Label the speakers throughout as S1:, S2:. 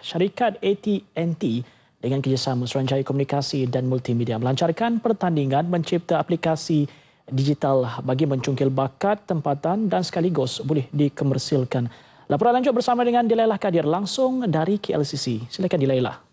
S1: syarikat AT&T dengan kerjasama Suruhanjaya Komunikasi dan Multimedia melancarkan pertandingan mencipta aplikasi digital bagi mencungkil bakat tempatan dan sekaligus boleh dikomersilkan. Laporan lanjut bersama dengan Dilailah Kadir langsung dari KLCC. Silakan Dilailah.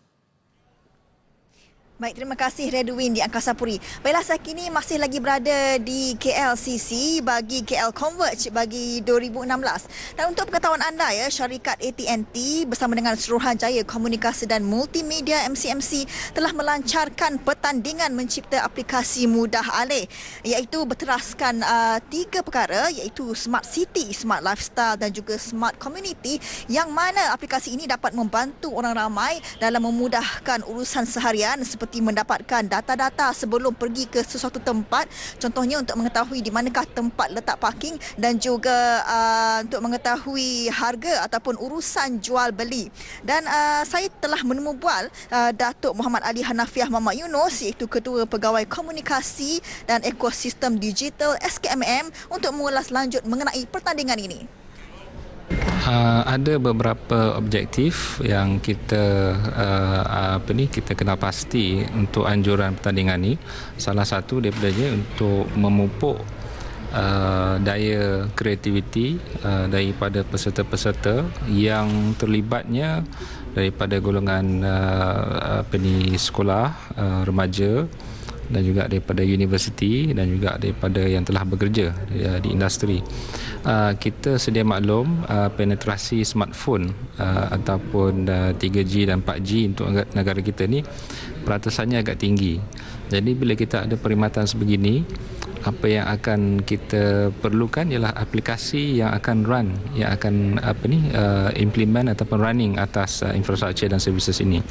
S2: Baik, terima kasih Redwin di Angkasa Puri. Baiklah, saya kini masih lagi berada di KLCC bagi KL Converge bagi 2016. Dan untuk pengetahuan anda ya, syarikat AT&T bersama dengan Suruhanjaya Komunikasi dan Multimedia MCMC telah melancarkan pertandingan mencipta aplikasi mudah alih iaitu berteraskan uh, tiga perkara iaitu Smart City, Smart Lifestyle dan juga Smart Community yang mana aplikasi ini dapat membantu orang ramai dalam memudahkan urusan seharian seperti seperti mendapatkan data-data sebelum pergi ke sesuatu tempat contohnya untuk mengetahui di manakah tempat letak parking dan juga uh, untuk mengetahui harga ataupun urusan jual beli dan uh, saya telah menemu bual uh, Datuk Muhammad Ali Hanafiah Muhammad Yunus iaitu Ketua Pegawai Komunikasi dan Ekosistem Digital SKMM untuk mengulas lanjut mengenai pertandingan ini.
S3: Uh, ada beberapa objektif yang kita uh, apa ni kita kena pasti untuk anjuran pertandingan ni. Salah satu daripadanya untuk memupuk uh, daya kreativiti uh, daripada peserta-peserta yang terlibatnya daripada golongan uh, apa ni sekolah uh, remaja dan juga daripada universiti dan juga daripada yang telah bekerja di industri. Uh, kita sedia maklum uh, penetrasi smartphone uh, ataupun 3G dan 4G untuk negara kita ni peratasannya agak tinggi. Jadi bila kita ada perkhidmatan sebegini, apa yang akan kita perlukan ialah aplikasi yang akan run yang akan apa ni uh, implement ataupun running atas uh, infrastruktur dan services ini.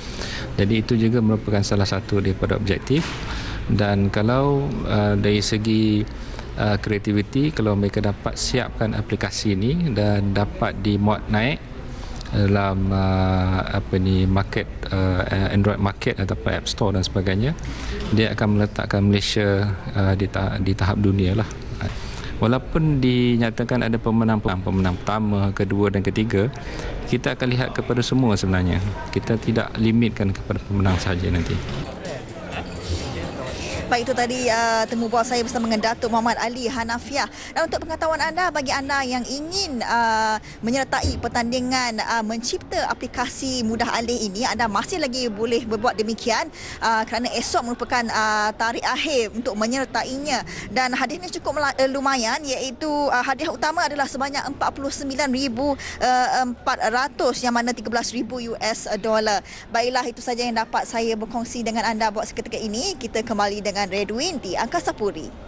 S3: Jadi itu juga merupakan salah satu daripada objektif dan kalau uh, dari segi uh, kreativiti kalau mereka dapat siapkan aplikasi ini dan dapat dimuat naik dalam uh, apa ni market uh, Android market ataupun App Store dan sebagainya dia akan meletakkan Malaysia uh, di, ta- di tahap dunia lah. Walaupun dinyatakan ada pemenang pemenang pertama kedua dan ketiga kita akan lihat kepada semua sebenarnya. Kita tidak limitkan kepada pemenang saja nanti
S2: Baik itu tadi uh, temu bual saya bersama dengan Datuk Muhammad Ali Hanafiah. Dan untuk pengetahuan anda bagi anda yang ingin uh, menyertai pertandingan uh, mencipta aplikasi mudah alih ini, anda masih lagi boleh berbuat demikian uh, kerana esok merupakan uh, tarikh akhir untuk menyertainya dan hadiahnya cukup uh, lumayan iaitu uh, hadiah utama adalah sebanyak 49,400 uh, yang mana 13,000 US dollar. Baiklah itu saja yang dapat saya berkongsi dengan anda buat seketika ini. Kita kembali dengan dengan Redwin di Angkasa Puri.